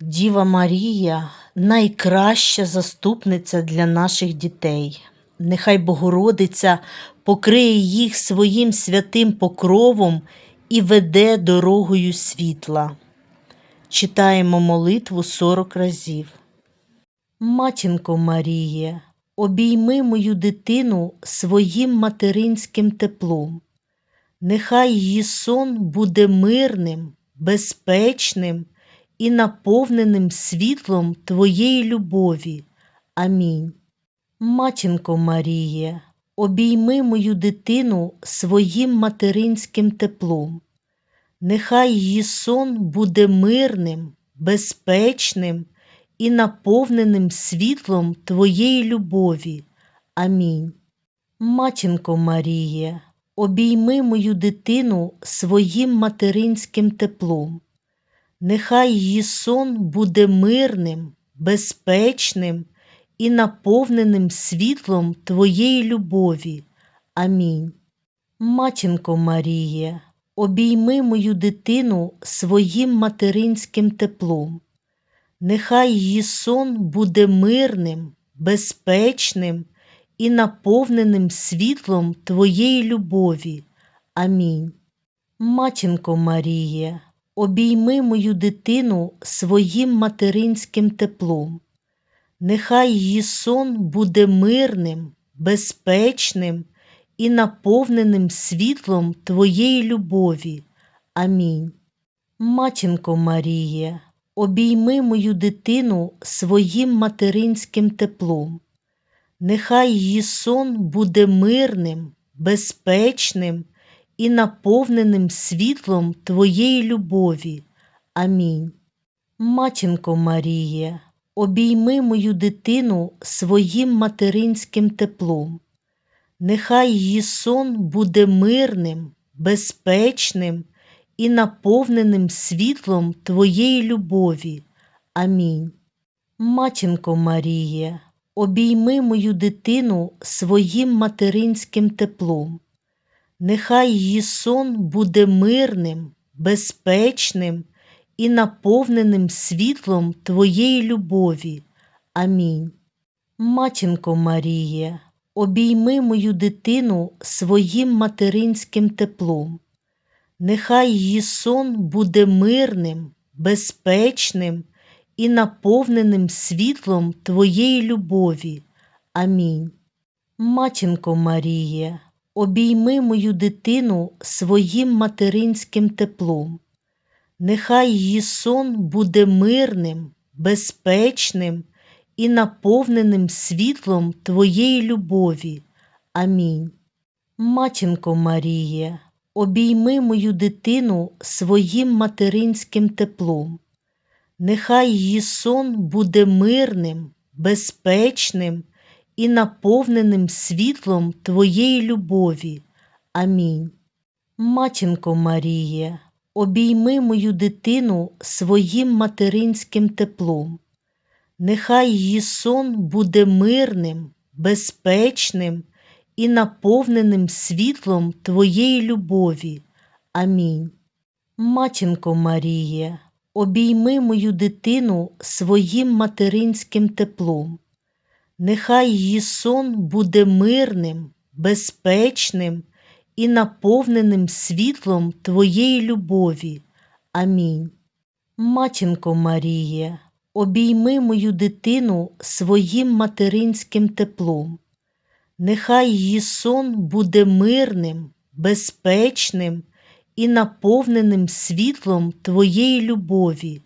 Діва Марія найкраща заступниця для наших дітей. Нехай Богородиця покриє їх своїм святим покровом і веде дорогою світла. Читаємо молитву 40 разів. Матінко Маріє, обійми мою дитину своїм материнським теплом. Нехай її сон буде мирним, безпечним і наповненим світлом Твоєї любові. Амінь. Матінко Маріє, обійми мою дитину своїм материнським теплом. Нехай її сон буде мирним, безпечним і наповненим світлом Твоєї любові. Амінь. Матінко Маріє, обійми мою дитину своїм материнським теплом. Нехай її сон буде мирним, безпечним і наповненим світлом Твоєї любові. Амінь. Матінко Маріє, обійми мою дитину своїм материнським теплом. Нехай її сон буде мирним, безпечним і наповненим світлом Твоєї любові. Амінь. Матінко Маріє, обійми мою дитину своїм материнським теплом. Нехай її сон буде мирним, безпечним і наповненим світлом Твоєї любові. Амінь. Матінко Маріє, обійми мою дитину своїм материнським теплом. Нехай її сон буде мирним, безпечним і наповненим світлом Твоєї любові. Амінь. Матінко Маріє, обійми мою дитину своїм материнським теплом. Нехай її сон буде мирним, безпечним і наповненим світлом Твоєї любові. Амінь. Матінко Маріє, обійми мою дитину своїм материнським теплом. Нехай її сон буде мирним, безпечним і наповненим світлом Твоєї любові. Амінь. Матінко Маріє, обійми мою дитину своїм материнським теплом. Нехай її сон буде мирним, безпечним і наповненим світлом Твоєї любові. Амінь. Матінко Маріє, обійми мою дитину своїм материнським теплом. Нехай її сон буде мирним, безпечним і наповненим світлом Твоєї любові. Амінь. Матінко Маріє, обійми мою дитину своїм материнським теплом. Нехай її сон буде мирним, безпечним і наповненим світлом Твоєї любові. Амінь. Матінко Маріє, обійми мою дитину своїм материнським теплом. Нехай її сон буде мирним, безпечним і наповненим світлом Твоєї любові. Амінь. Матінко Маріє, обійми мою дитину своїм материнським теплом. Нехай її сон буде мирним, безпечним і наповненим світлом Твоєї любові. Амінь. Матінко Маріє, обійми мою дитину своїм материнським теплом. Нехай її сон буде мирним, безпечним і наповненим світлом Твоєї любові.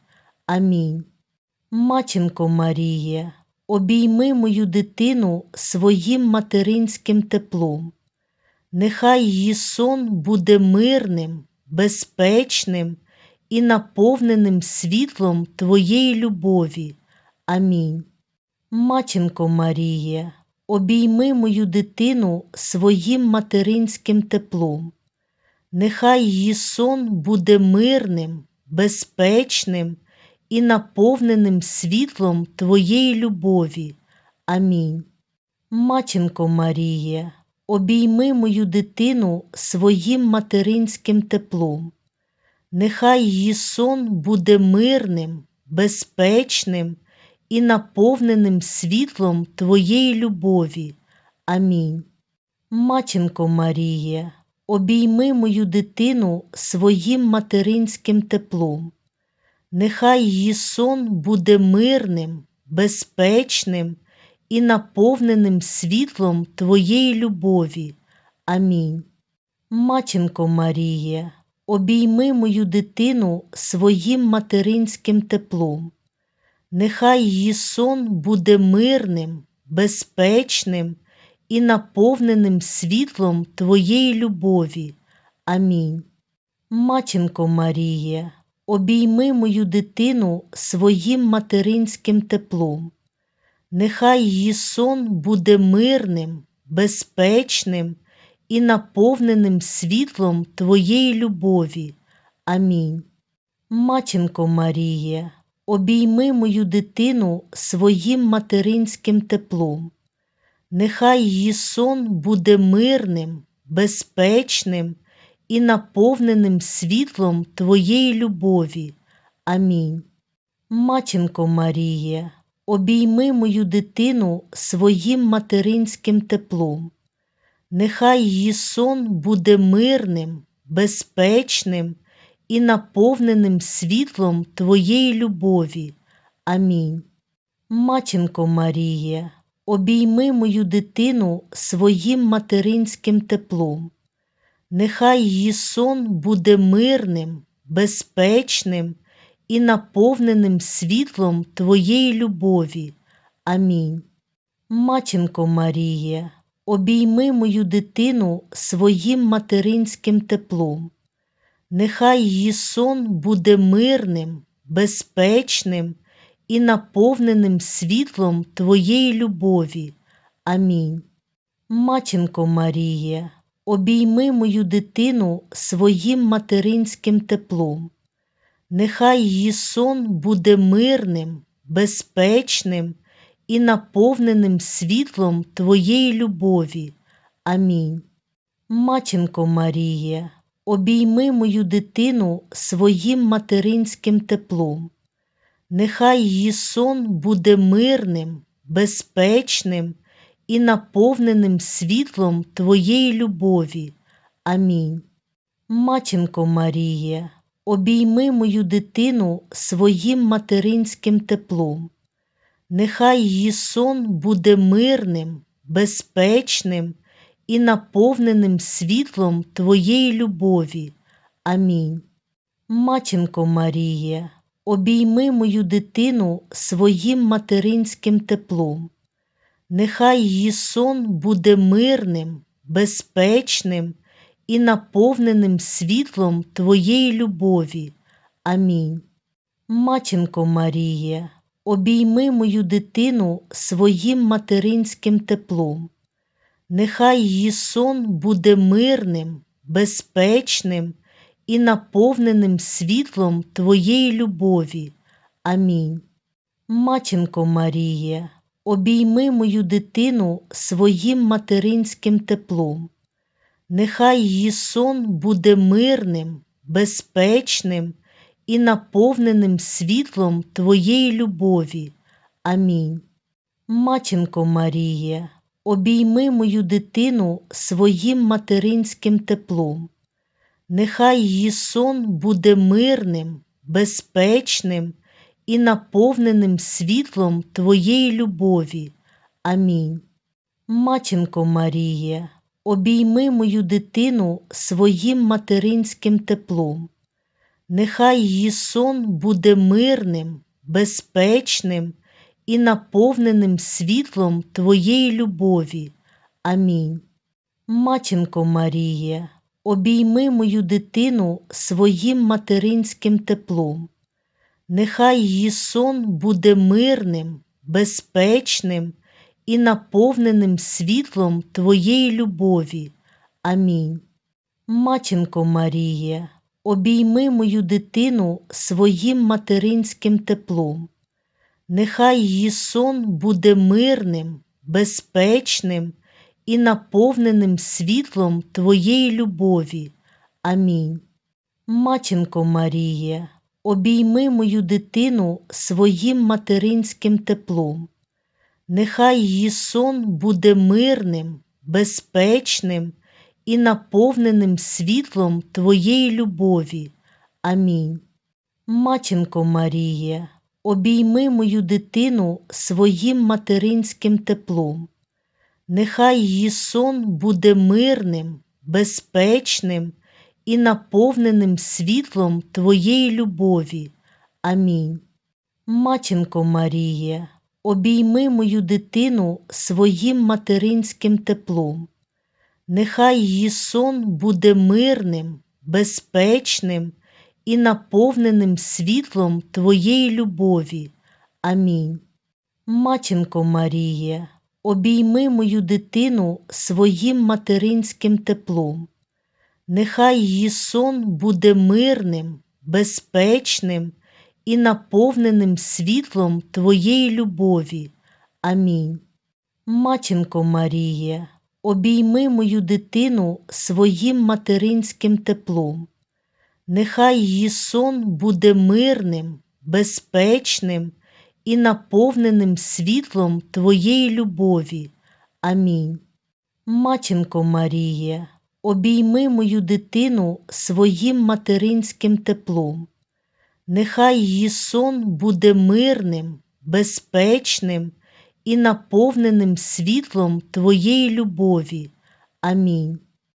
Амінь. Матінко Маріє, обійми мою дитину своїм материнським теплом. Нехай її сон буде мирним, безпечним і наповненим світлом Твоєї любові. Амінь. Матінко Маріє, обійми мою дитину своїм материнським теплом. Нехай її сон буде мирним, безпечним і наповненим світлом Твоєї любові. Амінь. Матінко Маріє, обійми мою дитину своїм материнським теплом. Нехай її сон буде мирним, безпечним і наповненим світлом Твоєї любові. Амінь. Матінко Маріє, обійми мою дитину своїм материнським теплом. Нехай її сон буде мирним, безпечним і наповненим світлом Твоєї любові. Амінь. Матінко Маріє, обійми мою дитину своїм материнським теплом. Нехай її сон буде мирним, безпечним і наповненим світлом Твоєї любові. Амінь. Матінко Маріє, обійми мою дитину своїм материнським теплом. Нехай її сон буде мирним, безпечним і наповненим світлом Твоєї любові. Амінь. Матінко Маріє, обійми мою дитину своїм материнським теплом. Нехай її сон буде мирним, безпечним і наповненим світлом Твоєї любові. Амінь. Матінко Маріє, обійми мою дитину своїм материнським теплом. Нехай її сон буде мирним, безпечним і наповненим світлом Твоєї любові. Амінь. Матінко Маріє, обійми мою дитину своїм материнським теплом. Нехай її сон буде мирним, безпечним і наповненим світлом Твоєї любові. Амінь. Матінко Маріє, обійми мою дитину своїм материнським теплом. Нехай її сон буде мирним, безпечним і наповненим світлом Твоєї любові. Амінь. Матінко Маріє, обійми мою дитину своїм материнським теплом. Нехай її сон буде мирним, безпечним і наповненим світлом Твоєї любові. Амінь. Матінко Маріє, обійми мою дитину своїм материнським теплом. Нехай її сон буде мирним, безпечним і наповненим світлом Твоєї любові. Амінь. Матінко Маріє, обійми мою дитину своїм материнським теплом. Нехай її сон буде мирним, безпечним і наповненим світлом Твоєї любові. Амінь. Матінко Маріє, обійми мою дитину своїм материнським теплом. Нехай її сон буде мирним, безпечним і наповненим світлом Твоєї любові. Амінь. Матінко Маріє, обійми мою дитину своїм материнським теплом. Нехай її сон буде мирним, безпечним і наповненим світлом Твоєї любові. Амінь. Матінко Маріє, обійми мою дитину своїм материнським теплом. Нехай її сон буде мирним, безпечним і наповненим світлом Твоєї любові. Амінь. Матінко Маріє, обійми мою дитину своїм материнським теплом. Нехай її сон буде мирним, безпечним і наповненим світлом Твоєї любові. Амінь. Матінко Маріє, обійми мою дитину своїм материнським теплом. Нехай її сон буде мирним, безпечним і наповненим світлом Твоєї любові. Амінь. Матінко Маріє, обійми мою дитину своїм материнським теплом. Нехай її сон буде мирним, безпечним і наповненим світлом Твоєї любові. Амінь. Матінко Маріє, обійми мою дитину своїм материнським теплом. Нехай її сон буде мирним, безпечним і наповненим світлом Твоєї любові. Амінь. Матінко Маріє, обійми мою дитину своїм материнським теплом. Нехай її сон буде мирним, безпечним і наповненим світлом Твоєї любові. Амінь. Матінко Маріє, обійми мою дитину своїм материнським теплом. Нехай її сон буде мирним, безпечним і наповненим світлом Твоєї любові. Амінь. Матінко Маріє, обійми мою дитину своїм материнським теплом. Нехай її сон буде мирним, безпечним і наповненим світлом Твоєї любові. Амінь. Матінко Маріє, обійми мою дитину своїм материнським теплом. Нехай її сон буде мирним, безпечним і наповненим світлом Твоєї любові. Амінь. Матінко Маріє, обійми мою дитину своїм материнським теплом. Нехай її сон буде мирним, безпечним і наповненим світлом Твоєї любові. Амінь. Матінко Маріє, обійми мою дитину своїм материнським теплом. Нехай її сон буде мирним, безпечним і наповненим світлом Твоєї любові. Амінь.